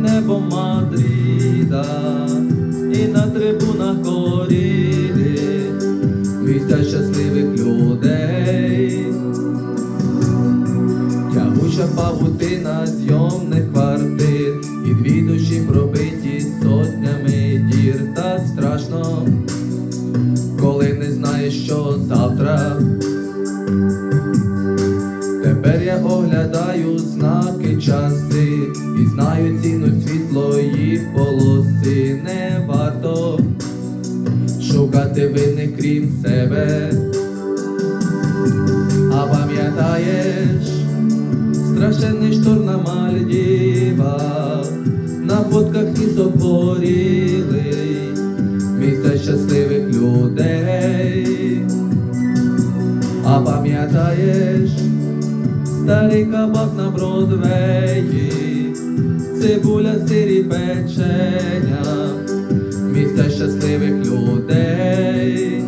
Небом Мадрида і на трибунах коріди, місця щасливих людей. Тягуча павутина зйомних квартир, і дві душі пробиті сотнями дір. Так страшно, коли не знаєш, що завтра. Тепер я оглядаю знаки часи і знаю ціну світлої полоси. Не варто шукати винних крім себе. А пам'ятаєш страшенний шторм на Мальдівах, на фотках ніс обгорілий, місця щасливих людей. А пам'ятаєш старий кабак на Бродвеї, цибуля сирі печення, місця щасливих людей.